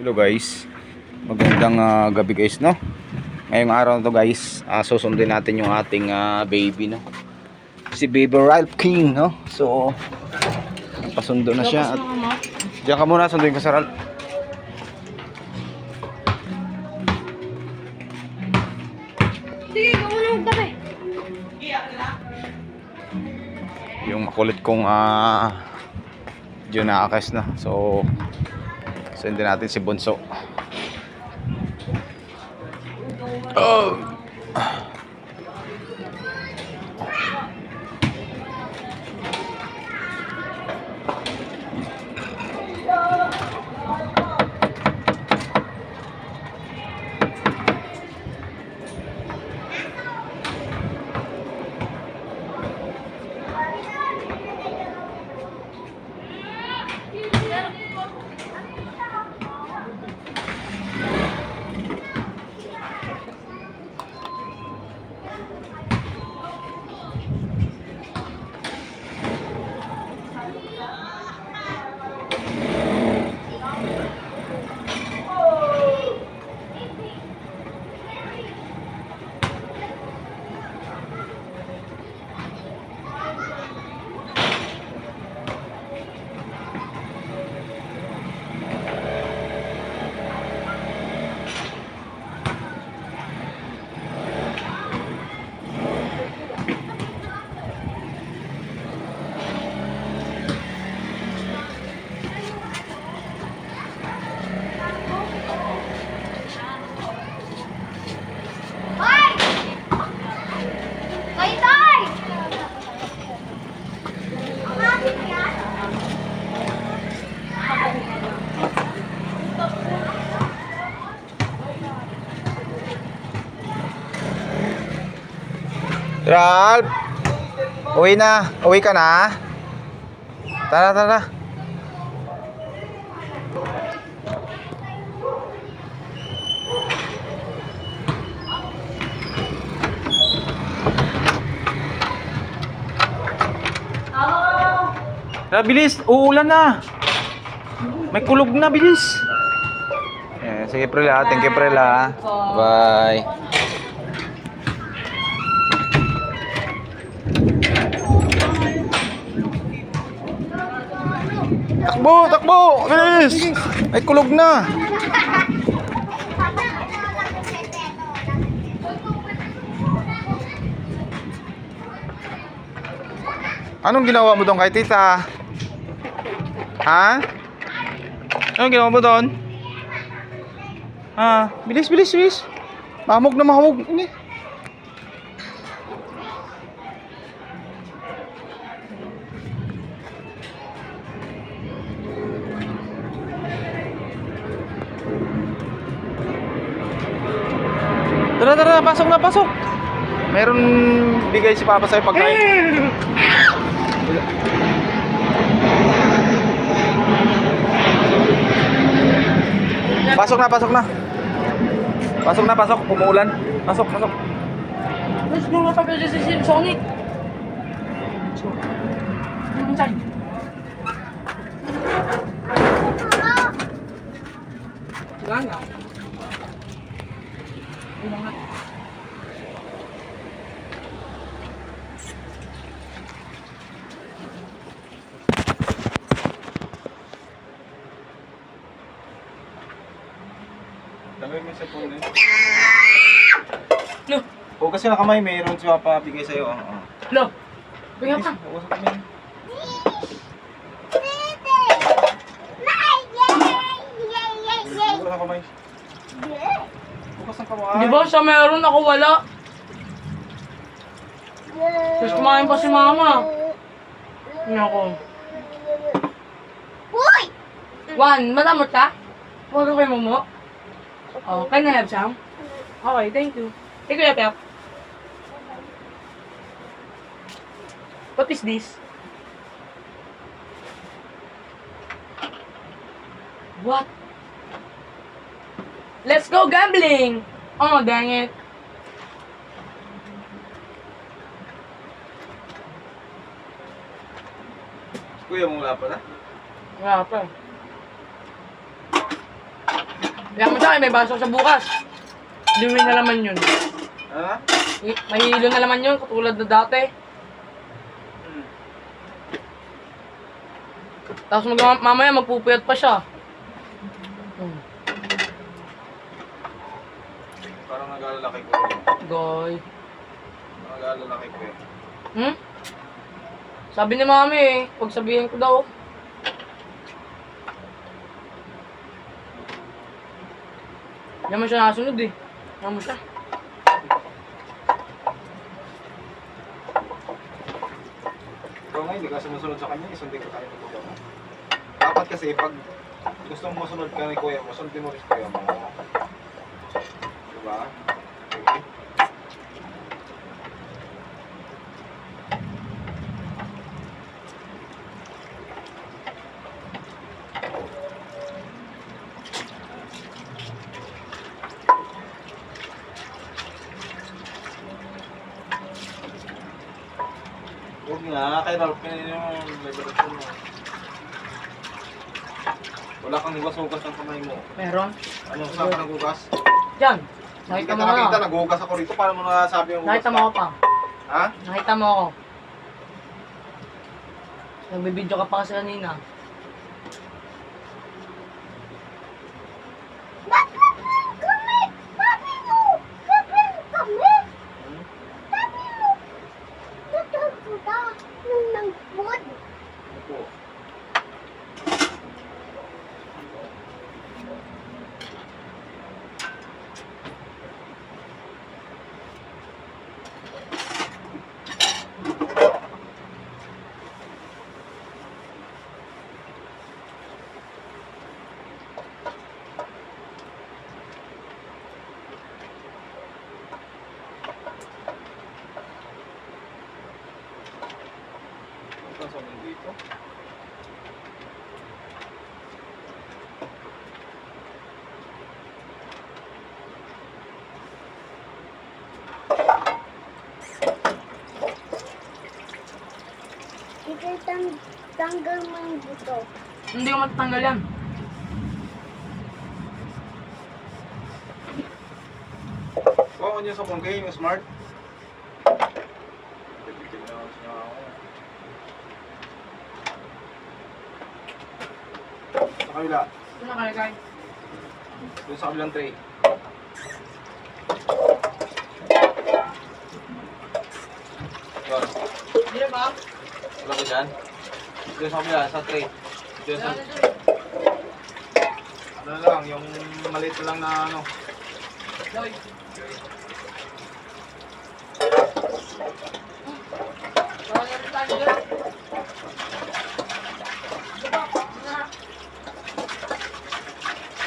Hello guys. Magandang ah, gabi guys, no? Ngayong araw na to guys, ah, susundin natin yung ating ah, baby, no? Si Baby Ralph King, no? So, pasundo na siya. At, diyan ka muna, sunduin ka sa Ralph. Sige, ikaw muna magtabi. Yung makulit kong ah, Junakes, no? So, sundin natin si Bunso. Oh! Uwi na. Uwi ka na. Tara, tara. Tara, bilis. Uulan na. May kulog na, bilis. Eh, sige, Prela. Thank you, Prela. Bye. Takbo, takbo! Bilis! Ay, kulog na! Anong ginawa mo doon kay tita? Ha? Anong ginawa mo doon? Ha? Bilis, bilis, bilis! Mahamog na mahamog. Ini. Bigay si Papa sa'yo pagkain. Pasok na, pasok na. Pasok na, pasok. Umuulan. Pasok, pasok. Go nga pagka si Sonic. Let's go. Inside. Wala nga. Wala nga. Dami mo sa phone eh. No, O kasi na kamay, mayroon si Papa bigay sa'yo. Oo. no. Bigyan ka. Huwag sa kamay. Huwag sa kamay. Bukas ang kamay. Di ba siya meron ako wala? Tapos kumain pa si mama. Nako. Uy! One, matamot ka? Huwag ka kay Momo. Oh, can I have some? Okay, thank you. Hey, Kuya Pep. What is this? What? Let's go gambling! Oh, dang it. Kuya mo wala pala. Wala pa. Kaya mo sa akin, may basok sa bukas. Liwin na laman yun. Ha? I- Mahilo na laman yun, katulad na dati. Hmm. Tapos mag mamaya magpupuyat pa siya. Hmm. Parang nag-aalala kay ko. Goy. Nag-aalala kay ko. Hmm? Sabi ni mami eh, pag sabihin ko daw. Hindi mo siya nasunod eh. Hindi mo siya. Ikaw nga, hindi ka sumusunod sa kanya, isundin ko tayo ng. Dapat kasi pag gusto mo masunod ka ni kuya mo, sundin mo rin kuya mo. Diba? Okay. Huwag nga, kay Ralph ka yung liberasyon mo. Wala kang hugas-hugas ng kamay mo. Meron. Ano, saan ka naghugas? Diyan. Nakita mo na. naghugas ako rito. Paano mo nasabi yung hugas Nakita mo ako pa. Ha? Nakita mo ako. Nagbibideo ka pa kasi kanina. Ba't naman kami? Sabi mo, sabi mo kami. Hmm? Sabi mo, natagputa nung nangpod. Opo. Saan sa mundo dito? Ikaw tang tanggal mo yung buto. Hindi ko matatanggal yan. Oo, oh, yun sa phone kayo, smart. Bibigyan na siya ako. Sa kabila. Ito nakalagay. Doon sa kabilang tray. Yun. Hindi ba? Wala ko dyan. Doon sa kabila, sa tray. Doon sa... Ano lang, yung maliit lang na ano.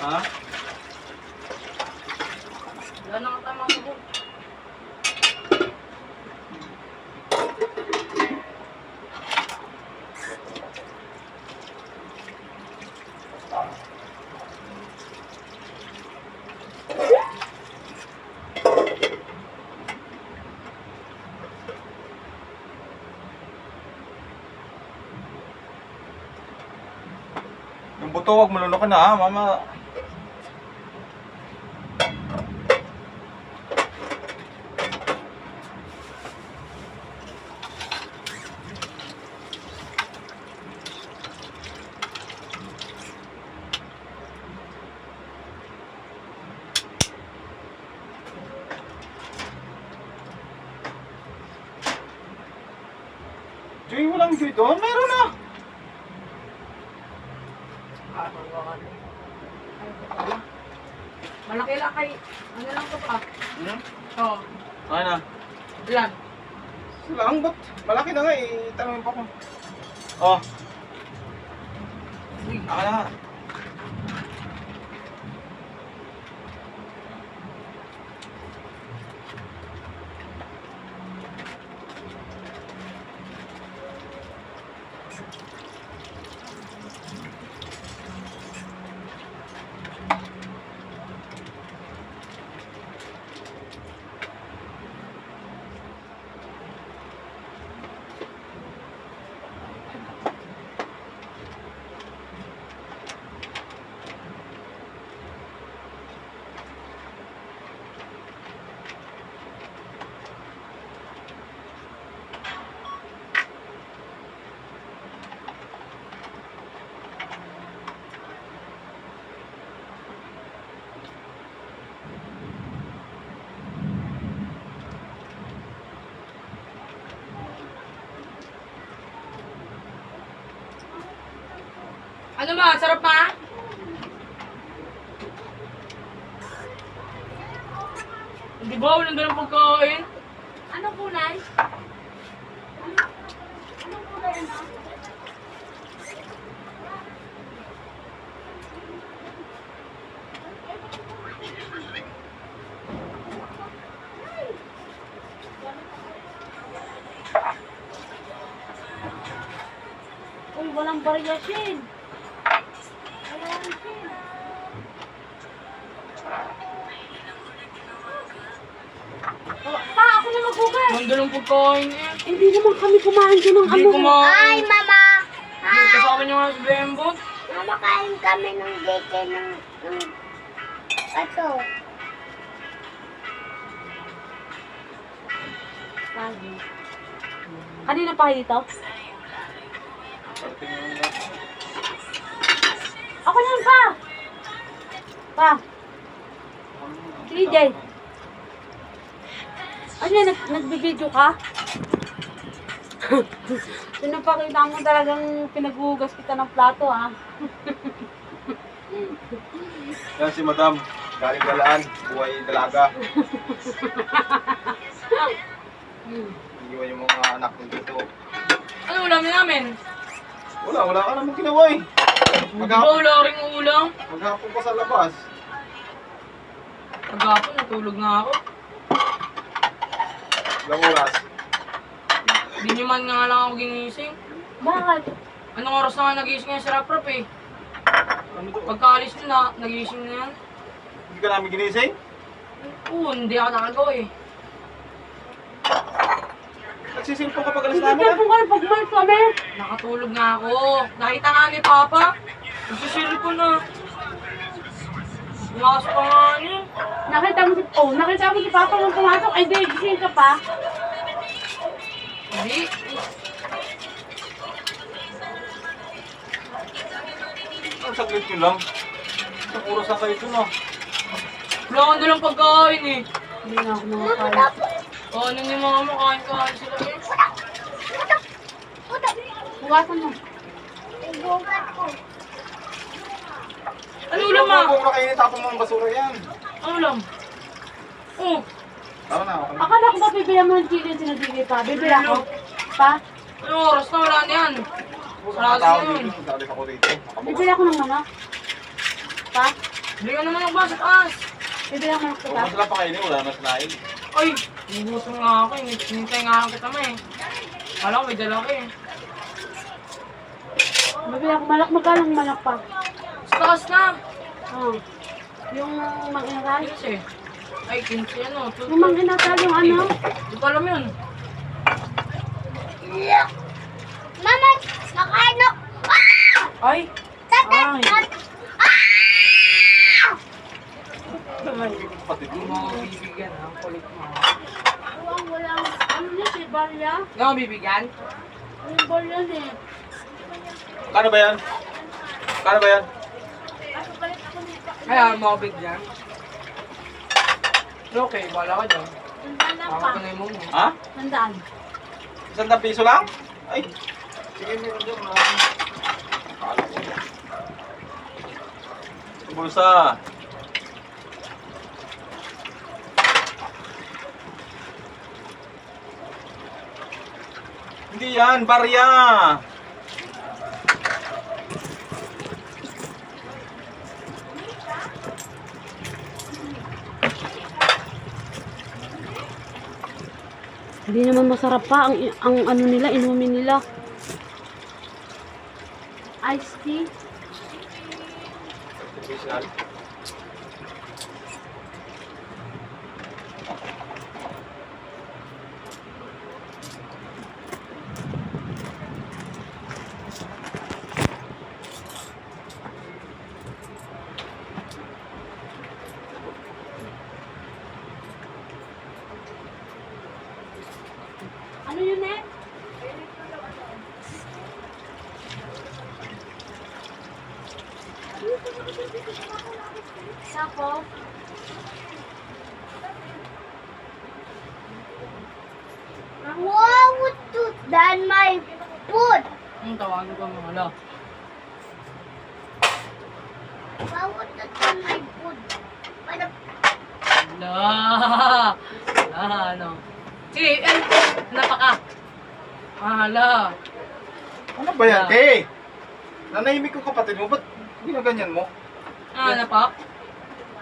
Ha? Wala na katama ko dun. Yung buto, wag malulukan na ha, mama. Joy, walang joy doon. Meron na. Malaki lang kay... Ano lang to pa? Hmm? Oo. Oh. Ano na? Ilan? Lang, ba't? Malaki na nga eh. Tanongin pa ko. Oh. Uy. Ako na. Ano ma? Sarap ma? Di ba? Walang ganun pagkain. Ano kulay? Ano? Ano kulay na? Uy, walang variasyon. Ganun pagkain eh. Hindi naman kami kumain dyan ng Hindi kumain. Mama! Hindi kasama niyo nga si Bembot. Mama, kain kami ng deke ng... ng... Ato. Lagi. Kanina pa kayo dito? Ako lang pa! Pa! DJ! Yan, nag nagbibideo ka? Pinapakita mo talagang pinaghugas kita ng plato, ha? Yan si Madam. Galing galaan. Buhay dalaga. Iiwan yung mga anak ng dito. Ano ulam namin? Wala, wala ka namang ginawa eh. Maghapon, wala rin ulam? maghapon pa sa labas. Kagapon, natulog nga ako. Ilang oras. Hindi niyo man nga lang ako ginising. Bakit? Anong oras na nga nagising nga si Raprap eh? Pagkaalis na, nagising na yan. Hindi ka namin ginising? Oo, hindi ako nakagawa eh. Nagsisimpo ka pag alis Hindi namin ka ah. po kayo pag-mark kami. Nakatulog nga ako. Nakita nga ni Papa. Nagsisilip ko na. Pumasok pa nga niya. Nakita mo si... Oh, nakita mo si Papa nung pumasok. Ay, di, gising ka pa. Hindi. Ang saglit nyo lang. Isang oras na kayo dun ah. Wala akong dalang pagkain eh. Hindi na ako makakain. O, ano ni mama, kain-kain sila eh. Hugasan mo. Ano ulam ma? Kung makainin, tapon mo ang basura yan. Ano ulam? Oh, Tama na, ako na. Akala ko ba bibili mo ng chili sinabigay pa? Bibili ako. Pa? ano oras na wala na yan? Sarado na yun. ako dito. Bibili ako ng manok. Pa? Hindi ka naman nagba sa taas. Bibili ako ng manok Kung pa? masarap pa kainin, wala na sinain. Ay, nabusong nga ako eh. Hinintay nga ako kita ma eh. Kala ko may dala ka eh. Bibili ako manok. Magkano manok pa? Sa taas na. Oh. Yung mag-inakal? 15. Ay, 15 ano. Yung mag-inakal yung ano? Hindi ko alam yun. Mama, nakaano? Ay, Tata! Ay. Hindi dun. mo ako bibigyan ha. Kulit mo. Walang, walang, ano niya, si Barya? Ako bibigyan? Yung Barya eh. Kano ba yan? Kano ba yan? Ako mo bigyan. Okay, wala ka dyan. Tandaan lang pa. mo. Ha? Tandaan. Isang na piso lang? Ay. Sige, meron dyan. Marami. Akala ko. Bulsa. Hindi yan, barya. Hindi naman masarap pa ang, ang ano nila, inumin nila. Iced tea. Ano yun eh? Tapos, Wow, than my food. Ang tawagin ko mga ala. Bawat na to my food. Para Ala. Ala, ano. Sige, eh, napaka. Ala. Ano ba yan, te? Nanahimik ko kapatid mo, ba't ginaganyan mo? Ah, napak?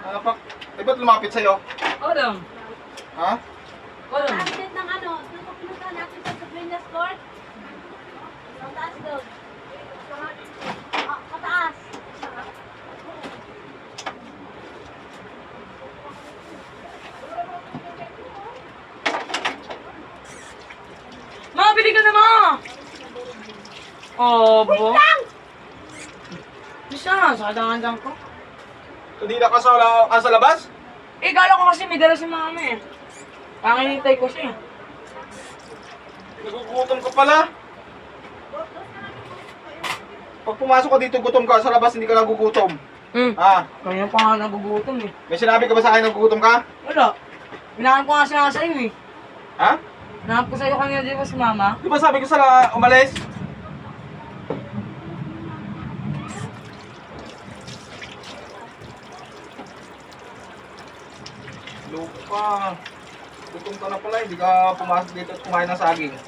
Ano pa? Eh, ba't lumapit sa'yo? Odom. Ha? Odom. Update ng ano, pupunta natin sa Sabrina Store. Sa taas doon. Ah, Pataas. Ma, bili ka na, ma! Obo. Bisa, sa kadangan ko. Kanina ka sa, ka sa labas? Eh, gala ko kasi may dala si mama eh. Panginintay ko siya. Nagugutom ka pala. Pag pumasok ka dito, gutom ka. Sa labas, hindi ka nagugutom. Hmm. Ha? Kanya pa nga nagugutom eh. May sinabi ka ba sa akin nagugutom ka? Wala. Hinahanap ko nga siya nga sa'yo eh. Ha? Hinahanap ko sa'yo kanina di ba si mama? Di ba sabi ko sa umalis? Lupa. Gutom ka na pala, hindi ka pumasok dito at kumain ng saging.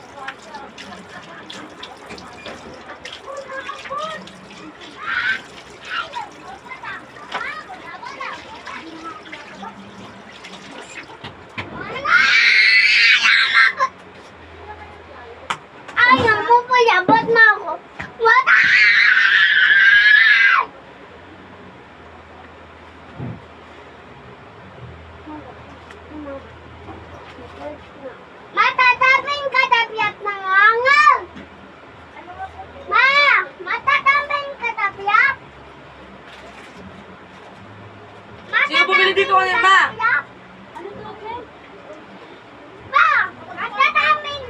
Ayaw mo pa, yabot na ako. What? Matatapin ka tapyat ng hangal. Ma, matatapin ka tapyat. Sino bumili dito kanina, Ma? Ano to, Ken? Ma, matatapin.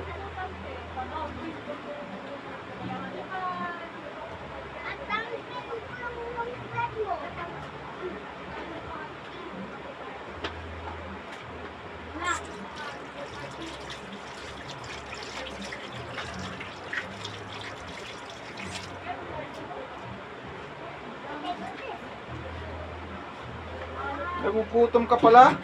Nagugutom ka pala?